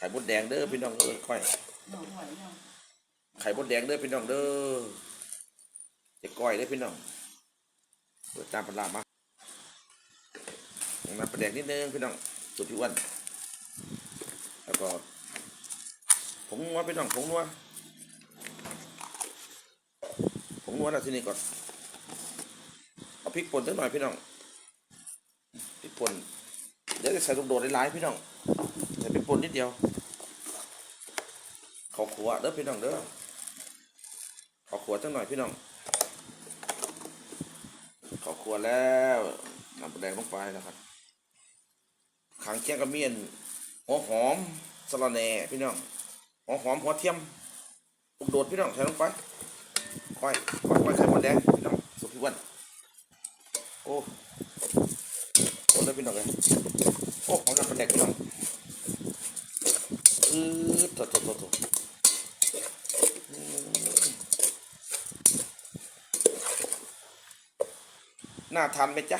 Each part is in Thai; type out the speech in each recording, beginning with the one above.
ไข่มดแดงเด้อพี่น้องเอ้ยค่อย หน่อหอยหน่อไข่มดแดงเด้อพี่น้องเด้อจะก้อยเด้อพี่น้องเปิดตามปลาร้ามาน้ำปลาแดงนิดนึงพี่น้องสุดพี่อ้วันแล้วก็ผงนัวพี่น้องผงนัวผงนัวนะที่นี่ก่อนเอาพริกป่นสักหน่อยพี่น้องพริกป่นเดี๋ยวจะใส่ลูกโดดหลายๆพี่น้องใส่พริกป่นนิดเดียว ข้าวขัวเด้อพี่น้องเด้อขอขวดสักหน่อยพี่น้องขอขวแล้วนำแดงลงไปนะครับขังเคียงกับเมียนหัวหอมสะระแหน่พี่น้องหัวหอมหัวเทียมลูกโดดพี่น้องใส่ลงไปค่อยค่อยค่อยใส่หมดแดงพี่น้องสุกพี่วันโอ้โอ้เลยพี่น้องเลยโอ้หอมน้ำปลาแดงพี่น้องอือตัวตัวตัว น่าทานไหมจ๊ะ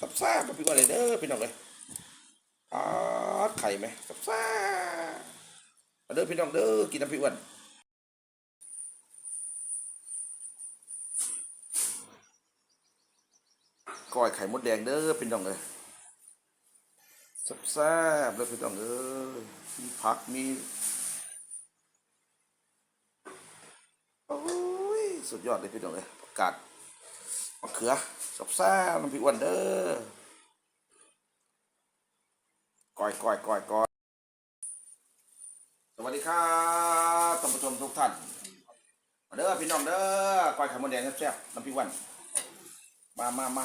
ซับซ่ากับพี่ว่าเลยเด้อพี่น้องเลยอาดไข่ไหมซับซ่าเด้อพี่น้องเด้อกินน้ำพี่อ้วันก้อยไข่มดแดงเด้อพี่น้องเลยซับซ่าเด้อพี่น้องเอ้ยมีผักมีโอ้ยสุดยอดเลยพี่น้องเลยประกาศ มะเขือสับซ่าน้ำพริกวันเด้อก้อยก้อยก้อยก้อยสวัสดีครับท่านผู้ชมทุกท่านเด้อพี่น้องเด้อก้อยไข่มดแดงแซ่บๆน้ำพริกวัน มามามา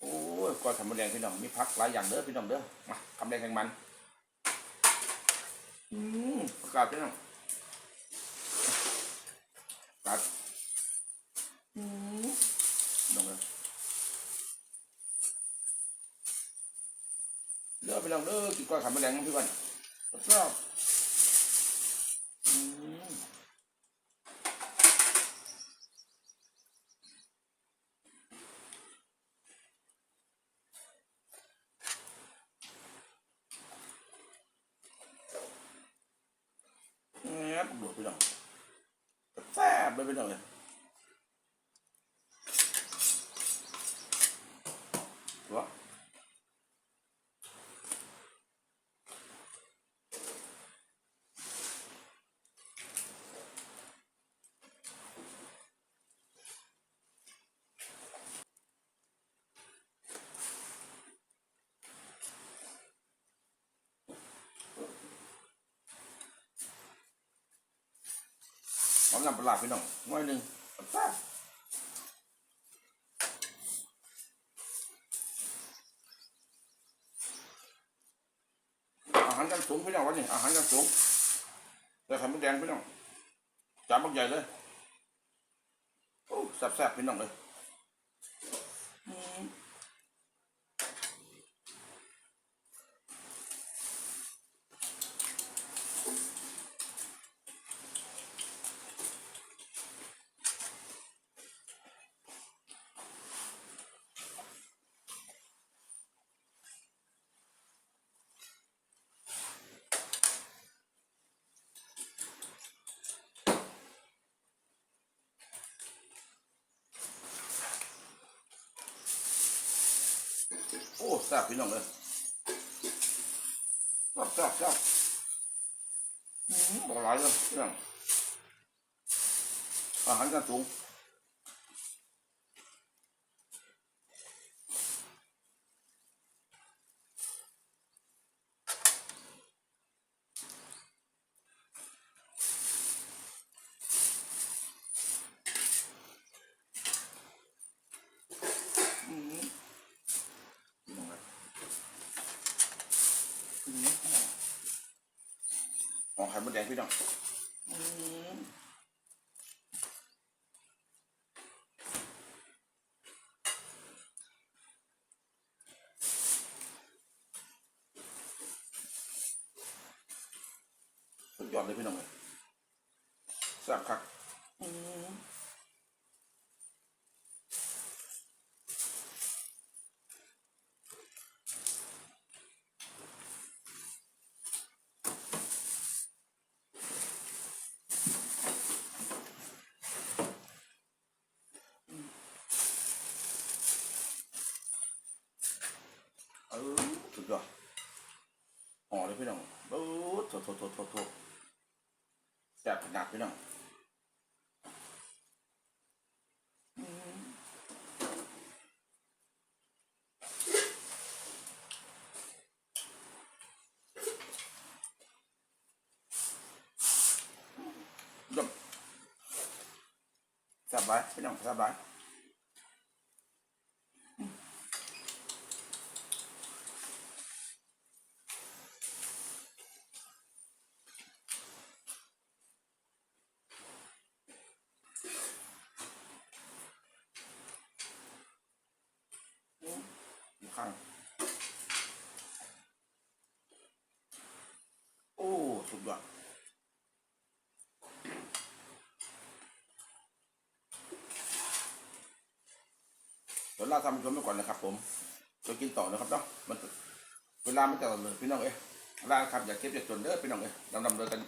โอ้ยก้อยไข่มดแดงพี่น้องมีพักหลายอย่างเด้อพี่น้องเด้อมาคำแดงแข่งมันอืมประกาศพี่น้องประกาศ ลงเลยเลือกไปลองเลือกกินก้อยขาแมลงมั้งพี่วันชอบอืมแอบดูพี่น้องแซ่บเลยพี่น้อย น้ำปลาพี่น้องน้อยหนึ่งแซ่บอาหารกันสูงพี่น้องวันนี้อาหารกันสูงแต่ไข่มดแดงพี่น้องจานบักใหญ่เลยโอ้แซ่บๆพี่น้องเลย อืมโอ้แซ่บพี่น้องเลยแซ่บแซ่บแซ่บบอกหลายเลยพี่น้องอาหารกันสูงพี่น้องเลยอืม ของไข่มดแดงพี่น้องสุดยอดเลยพี่น้องเลยสับคักอืม ห่อ เลยพี่น้องบู๊ดโถโถโถโถโถแซ่บขนาดพี่น้องอืมยมแซ่บไรพี่น้องแซ่บไร ข้าง โอ้สุดยอดเดี๋ยวเราทำชมไปก่อนนะครับ ผมจะกินต่อนะครับเนาะมันเวลามันจะเลยพี่น้องเอ้ยลาครับอย่าเก็บอย่าจนเด้อพี่น้องเอ้ยดำดำๆเดินกัน